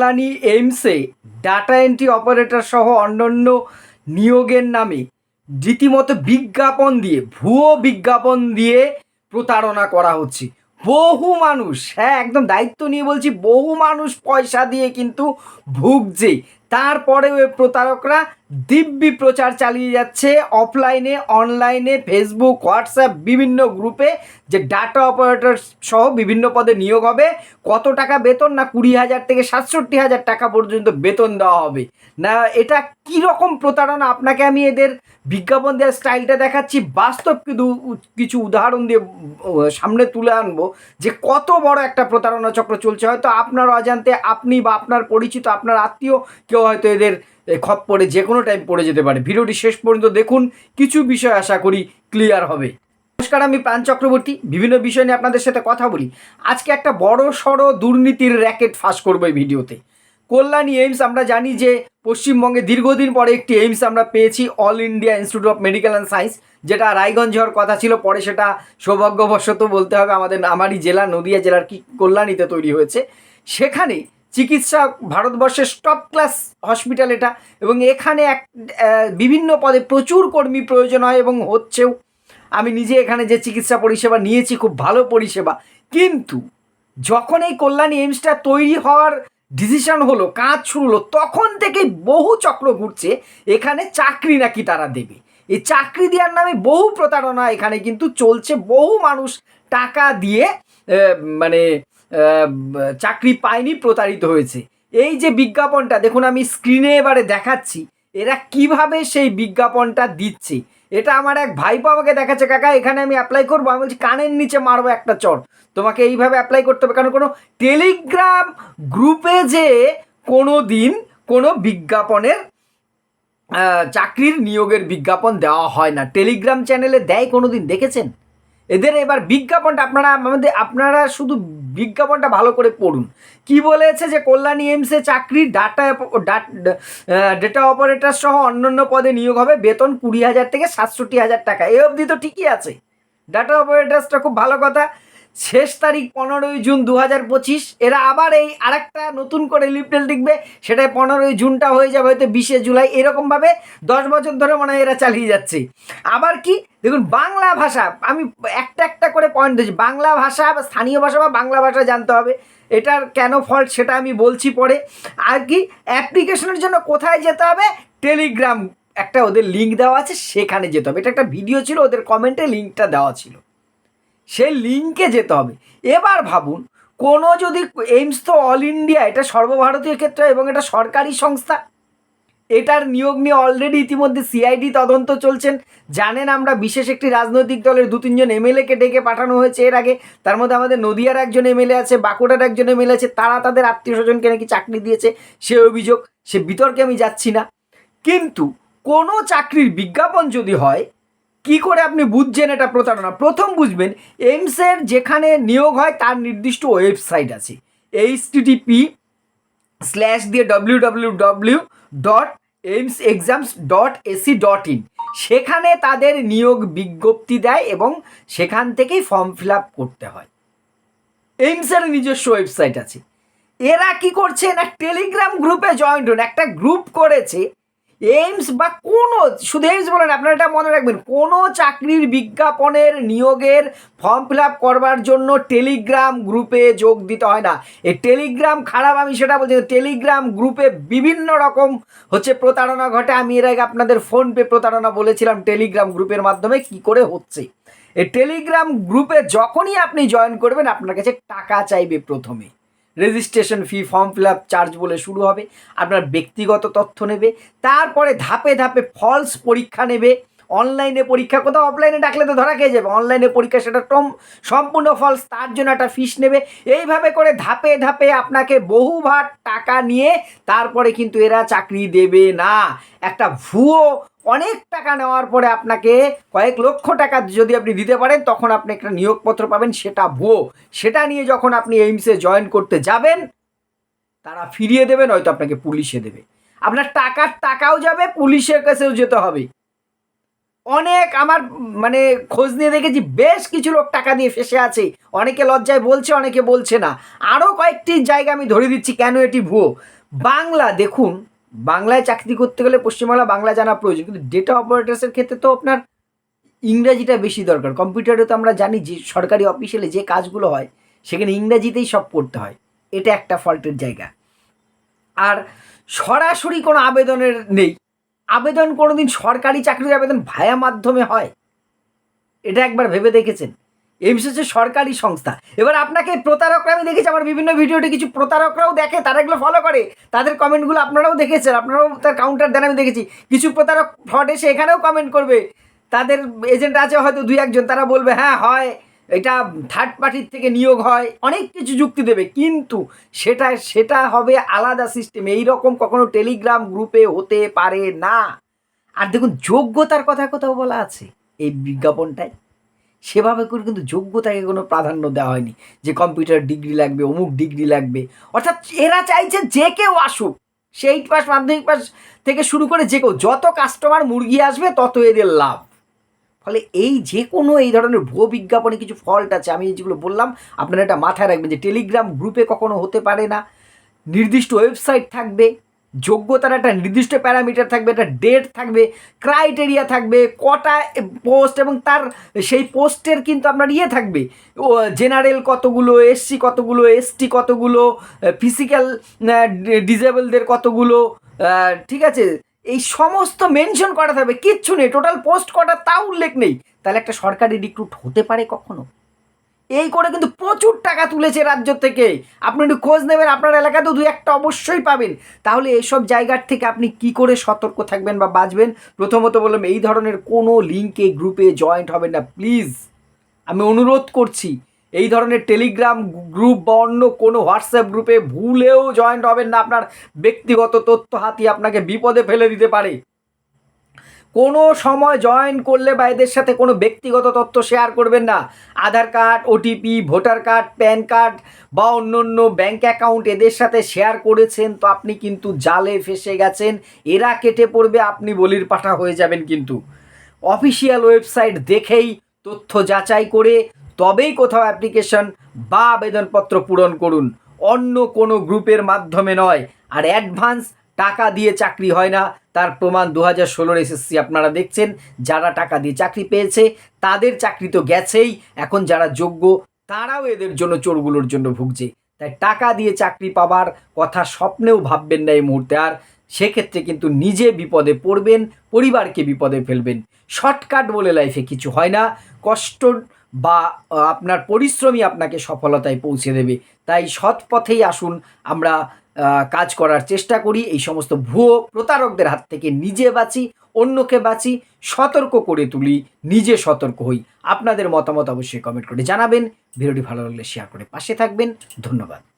কল্যাণী, এইমসে data entry operator সহ অন্যান্য নিয়োগের নামে রীতিমতো বিজ্ঞাপন দিয়ে, ভুয়ো বিজ্ঞাপন দিয়ে প্রতারণা করা হচ্ছে। বহু মানুষ হ্যাঁ একদম দায়িত্ব নিয়ে বলছি, বহু মানুষ পয়সা দিয়ে কিন্তু ভুগছে। তারপরেও প্রতারকরা দিব্যি প্রচার চালিয়ে যাচ্ছে অফলাইনে অনলাইনে ফেসবুক হোয়াটসঅ্যাপ বিভিন্ন গ্রুপে যে ডাটা অপারেটর সহ বিভিন্ন পদে নিয়োগ হবে। কত টাকা বেতন না কুড়ি হাজার থেকে সাতষট্টি হাজার টাকা পর্যন্ত বেতন দেওয়া হবে? না, এটা কী রকম প্রতারণা? আপনাকে আমি এদের বিজ্ঞাপন দেওয়ার স্টাইলটা দেখাচ্ছি। বাস্তব কিছু কিছু উদাহরণ দিয়ে সামনে তুলে আনব যে কত বড় একটা প্রতারণা চক্র চলছে। হয়তো আপনার অজান্তে আপনি বা আপনার পরিচিত, আপনার আত্মীয় কেউ হয়তো এদের খপ্পরে যে কোনো টাইম পড়ে যেতে পারে। ভিডিওটি শেষ পর্যন্ত দেখুন, কিছু বিষয় আশা করি ক্লিয়ার হবে। নমস্কার, আমি প্রাণ চক্রবর্তী। বিভিন্ন বিষয় নিয়ে আপনাদের সাথে কথা বলি। আজকে একটা বড় সড়ো দুর্নীতির র্যাকেট ফাঁস করব এই ভিডিওতে। কল্যাণী এইমস, আমরা জানি যে পশ্চিমবঙ্গে দীর্ঘদিন পরে একটি এইমস আমরা পেয়েছি All India Institute of medical and science যেটা রায়গঞ্জ হওয়ার কথা ছিল, পরে সেটা সৌভাগ্যবশত বলতে হবে আমাদের আমারই জেলা, নদিয়া জেলার কি কল্যাণীতে তৈরি হয়েছে। সেখানে চিকিৎসা ভারতবর্ষের টপ ক্লাস হসপিটাল এটা এবং এখানে এক বিভিন্ন পদে প্রচুর কর্মী প্রয়োজন হয় এবং হচ্ছেও। আমি নিজে এখানে যে চিকিৎসা পরিষেবা নিয়েছি, খুব ভালো পরিষেবা। কিন্তু যখন এই কল্যাণী এইমসটা তৈরি হওয়ার ডিসিশন হলো, কাজ শুরু হলো, তখন থেকেই বহু চক্র ঘুরছে, এখানে চাকরি নাকি তারা দেবে। এই চাকরি দেওয়ার নামে বহু প্রতারণা এখানে কিন্তু চলছে, বহু মানুষ টাকা দিয়ে মানে চাকরি পায়নি প্রতারিত হয়েছে। এই যে বিজ্ঞাপনটা, দেখুন আমি স্ক্রিনে এবারে দেখাচ্ছি, এরা কীভাবে সেই বিজ্ঞাপনটা দিচ্ছে? এটা আমার এক ভাইপো আমাকে দেখাচ্ছে, কাকা, এখানে আমি অ্যাপ্লাই করব। আমি বলছি, কানের নিচে মারবো একটা চট। তোমাকে এইভাবে অ্যাপ্লাই করতে হবে, কারণ কোনো টেলিগ্রাম গ্রুপে যে কোনো দিন কোনো বিজ্ঞাপনের চাকরির নিয়োগের বিজ্ঞাপন দেওয়া হয় না। টেলিগ্রাম চ্যানেলে দেয় কোনো দিন দেখেছেন? এদের এবার বিজ্ঞাপনটা আপনারা আমাদের, আপনারা শুধু বিজ্ঞাপনটা ভালো করে পড়ুন। কি বলেছে যে কল্যাণী এমসে চাকরি ডাটা ডেটা অপারেটর সহ অন্যান্য পদে নিয়োগ হবে, বেতন কুড়ি হাজার থেকে সাতষট্টি হাজার টাকা। এ অবধি তো ঠিকই আছে। ডাটা অপারেটার্সটা খুব ভালো কথা। শেষ তারিখ পনেরোই জুন দু হাজার পঁচিশ। এরা আবার এই আরেকটা নতুন করে লিপটেল লিখবে সেটাই পনেরোই জুনটা হয়ে যাবে হয়তো বিশে জুলাই। এরকমভাবে দশ বছর ধরে মনে হয় এরা চালিয়ে যাচ্ছে। আবার কি? দেখুন, বাংলা ভাষা, আমি একটা একটা করে পয়েন্ট দিচ্ছি বাংলা ভাষা বা স্থানীয় ভাষা বা বাংলা ভাষা জানতে হবে। এটার কেন ফল্ট সেটা আমি বলছি পরে। আর কি অ্যাপ্লিকেশনের জন্য কোথায় যেতে হবে? টেলিগ্রাম একটা ওদের লিঙ্ক দেওয়া আছে, সেখানে যেতে হবে। এটা একটা ভিডিও ছিল, ওদের কমেন্টে লিঙ্কটা দেওয়া ছিল। সেই লিঙ্কে যেতে হবে। এবার ভাবুন, কোনো যদি এইমস তো অল ইন্ডিয়া এটা সর্বভারতীয় ক্ষেত্রে এবং এটা সরকারি সংস্থা, এটার নিয়োগ নিয়ে অলরেডি ইতিমধ্যে সিআইডি তদন্ত চলছেন। জানেন আমরা বিশেষ একটি রাজনৈতিক দলের দু তিনজন এমএলএকে ডেকে পাঠানো হয়েছে এর আগে। তার মধ্যে আমাদের নদিয়ার একজন এমএলএ আছে, বাঁকুড়ার একজন এমএলএ আছে, তারা তাদের আত্মীয় স্বজনকে নাকি চাকরি দিয়েছে, সে অভিযোগ, সে বিতর্কে আমি যাচ্ছি না। কিন্তু কোনো চাকরির বিজ্ঞাপন যদি হয় কি করে আপনি বুঝছেন এটা প্রতারণা? প্রথম বুঝবেন এইমসের যেখানে নিয়োগ হয় তার নির্দিষ্ট ওয়েবসাইট আছে। এইচ টিটিপি স্ল্যাশ দিয়ে W W W dot AIIMS exams dot ac dot in সেখানে তাদের নিয়োগ বিজ্ঞপ্তি দেয় এবং সেখান থেকেই ফর্ম ফিল আপ করতে হয়। এইমসের নিজস্ব ওয়েবসাইট আছে। এরা কি করছে না টেলিগ্রাম গ্রুপে জয়েন্ট হন। একটা গ্রুপ করেছে এইমস বা কোনো, শুধু এইমস বলেন, আপনারা এটা মনে রাখবেন, কোনো চাকরির বিজ্ঞাপনের নিয়োগের ফর্ম ফিল আপ করবার জন্য টেলিগ্রাম গ্রুপে যোগ দিতে হয় না। এই টেলিগ্রাম খারাপ, আমি সেটা বলছি। টেলিগ্রাম গ্রুপে বিভিন্ন রকম হচ্ছে প্রতারণা ঘটে। আমি এর আগে আপনাদের ফোনপে প্রতারণা বলেছিলাম টেলিগ্রাম গ্রুপের মাধ্যমে কি করে হচ্ছে। এই টেলিগ্রাম গ্রুপে যখনই আপনি জয়েন করবেন, আপনার কাছে টাকা চাইবে প্রথমে। Registration fee, form fill up, charge বলে শুরু হবে। আপনার ব্যক্তিগত তথ্য নেবে। তারপরে ধাপে ধাপে ফলস পরীক্ষা নেবে। অনলাইনে পরীক্ষা, কোথাও অফলাইনে ডাকলে তো ধরা খেয়ে যাবে। অনলাইনে পরীক্ষা সেটা টম, সম্পূর্ণ ফলস তার জন্য একটা ফিস নেবে। এইভাবে করে ধাপে ধাপে আপনাকে বহুবার টাকা নিয়ে তারপরে কিন্তু এরা চাকরি দেবে না। একটা ভুয়ো অনেক টাকা নেওয়ার পরে আপনাকে কয়েক লক্ষ টাকা যদি আপনি দিতে পারেন, তখন আপনি একটা নিয়োগপত্র পাবেন, সেটা ভুয়ো। সেটা নিয়ে যখন আপনি এইমসে জয়েন করতে যাবেন, তারা ফিরিয়ে দেবে, নয়তো আপনাকে পুলিশে দেবে। আপনার টাকার টাকাও যাবে, পুলিশের কাছেও যেতে হবে। অনেক আমার মানে খোঁজ নিয়ে দেখেছি, বেশ কিছু লোক টাকা দিয়ে ফেসে আছে। অনেকে লজ্জায় বলছে, অনেকে বলছে না। আরও কয়েকটি জায়গা আমি ধরে দিচ্ছি, কেন এটি ভুয়ো? বাংলা, দেখুন, বাংলায় চাকরি করতে গেলে পশ্চিমবাংলা বাংলা জানা প্রয়োজন, কিন্তু ডেটা অপারেটার্সের ক্ষেত্রে তো আপনার ইংরাজিটা বেশি দরকার। কম্পিউটারে তো আমরা জানি যে, সরকারি অফিসিয়ালে যে কাজগুলো হয়, সেখানে ইংরাজিতেই সব করতে হয়। এটা একটা ফল্টের জায়গা। আর সরাসরি কোনো আবেদনের নেই। আবেদন কোনোদিন সরকারি চাকরির আবেদন ভায়া মাধ্যমে হয়? এটা একবার ভেবে দেখেছেন? এইমস হচ্ছে সরকারি সংস্থা। এবার আপনাকে প্রতারকরা, আমি দেখেছি আমার বিভিন্ন ভিডিওতে কিছু প্রতারকরাও দেখে, তারা এগুলো ফলো করে। তাদের কমেন্টগুলো আপনারাও দেখেছেন, আপনারাও তার কাউন্টার দেন, আমি দেখেছি। কিছু প্রতারক ফ্রড এসে এখানেও কমেন্ট করবে। তাদের এজেন্ট আছে হয়তো দুই একজন, তারা বলবে হ্যাঁ হয়। এটা থার্ড পার্টির থেকে নিয়োগ হয়, অনেক কিছু যুক্তি দেবে, কিন্তু সেটা সেটা হবে আলাদা সিস্টেম এই রকম কখনো টেলিগ্রাম গ্রুপে হতে পারে না। আর দেখুন, যোগ্যতার কথা কোথাও বলা আছে, এই বিজ্ঞাপনটায়। সেভাবে করে কিন্তু যোগ্যতাকে কোনো প্রাধান্য দেওয়া হয়নি, যে কম্পিউটার ডিগ্রি লাগবে, অমুক ডিগ্রি লাগবে। অর্থাৎ এরা চাইছে যে কেউ আসুক সে এইট পাস মাধ্যমিক পাস থেকে শুরু করে যে কেউ, যত কাস্টমার মুরগি আসবে, তত এদের লাভ। ফলে এই যে কোনো এই ধরনের ভুয়ো বিজ্ঞাপনে কিছু ফল্ট আছে। আমি যেগুলো বললাম, আপনারা এটা মাথায় রাখবেন যে টেলিগ্রাম গ্রুপে কখনো হতে পারে না। নির্দিষ্ট ওয়েবসাইট থাকবে, যোগ্যতার একটা নির্দিষ্ট প্যারামিটার থাকবে, একটা ডেট থাকবে ক্রাইটেরিয়া থাকবে, কটা পোস্ট এবং তার সেই পোস্টের কিন্তু আপনার ইয়ে থাকবে। ও জেনারেল কতগুলো এসসি কতগুলো এসটি কতগুলো ফিজিক্যাল ডিজেবলদের কতগুলো ঠিক আছে? এই সমস্ত মেনশন করা থাকবে কিচ্ছু নেই টোটাল পোস্ট কটা তাও উল্লেখ নেই। তাহলে একটা সরকারি রিক্রুট হতে পারে কখনো? এই করে কিন্তু প্রচুর টাকা তুলেছে রাজ্য থেকে। আপনি একটু খোঁজ নেবেন, আপনার এলাকাতেও দু একটা অবশ্যই পাবেন। তাহলে এইসব জায়গার থেকে আপনি কি করে সতর্ক থাকবেন বা বাঁচবেন? প্রথমত বললাম, এই ধরনের কোনো লিঙ্কে গ্রুপে জয়েন্ট হবেন না প্লিজ আমি অনুরোধ করছি এই ধরনের টেলিগ্রাম গ্রুপ বা অন্য কোনো হোয়াটসঅ্যাপ গ্রুপে ভুলেও জয়েন্ট হবেন না আপনার ব্যক্তিগত তথ্য হাতি আপনাকে বিপদে ফেলে দিতে পারে। কোনো সময় জয়েন করলে বা এদের সাথে কোনো ব্যক্তিগত তথ্য শেয়ার করবেন না। Aadhaar card OTP voter card, PAN card বা অন্য অন্য ব্যাঙ্ক অ্যাকাউন্ট এদের সাথে শেয়ার করেছেন তো আপনি কিন্তু জালে ফেসে গেছেন। এরা কেটে পড়বে, আপনি বলির পাঠা হয়ে যাবেন কিন্তু। অফিসিয়াল ওয়েবসাইট দেখেই তথ্য যাচাই করে তবেই কোথাও অ্যাপ্লিকেশন বা আবেদনপত্র পূরণ করুন। অন্য কোনো গ্রুপের মাধ্যমে নয়। আর অ্যাডভান্স টাকা দিয়ে চাকরি হয় না। তার প্রমাণ দু হাজার ষোলোর এসএসসি আপনারা দেখছেন। যারা টাকা দিয়ে চাকরি পেয়েছে, তাদের চাকরি তো গেছেই। এখন যারা যোগ্য, তারাও এদের জন্য চোরগুলোর জন্য ভুগছে। তাই টাকা দিয়ে চাকরি পাবার কথা স্বপ্নেও ভাববেন না এই মুহূর্তে। আর সেক্ষেত্রে কিন্তু নিজে বিপদে পড়বেন, পরিবারকে বিপদে ফেলবেন। শর্টকাট বলে লাইফে কিছু হয় না। কষ্ট বা আপনার পরিশ্রমই আপনাকে সফলতায় পৌঁছে দেবে। তাই সৎ পথেই আসুন, আমরা কাজ করার চেষ্টা করি, এই সমস্ত ভুয়ো প্রতারকদের হাত থেকে নিজে বাঁচি, অন্যকে বাঁচি, সতর্ক করে তুলি, নিজে সতর্ক হই। আপনাদের মতামত অবশ্যই কমেন্ট করে জানাবেন। ভিডিওটি ভালো লাগলে শেয়ার করে পাশে থাকবেন। ধন্যবাদ।